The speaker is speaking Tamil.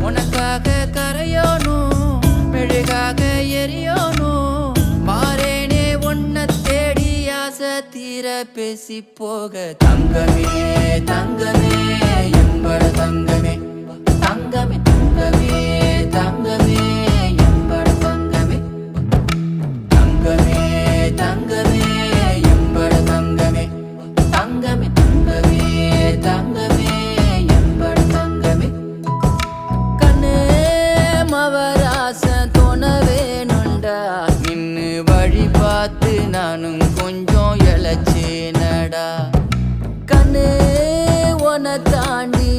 உனக்காக கரையோனும் மெழுகாக எரியோனும் மாறேனே உன்னை தேடி ஆசை தீர பேசி போக தங்கமே தங்கமே தங்கமே. வழி பார்த்து நானும் கொஞ்சம் இழைச்சேனடா கண்ணு உன தாண்டி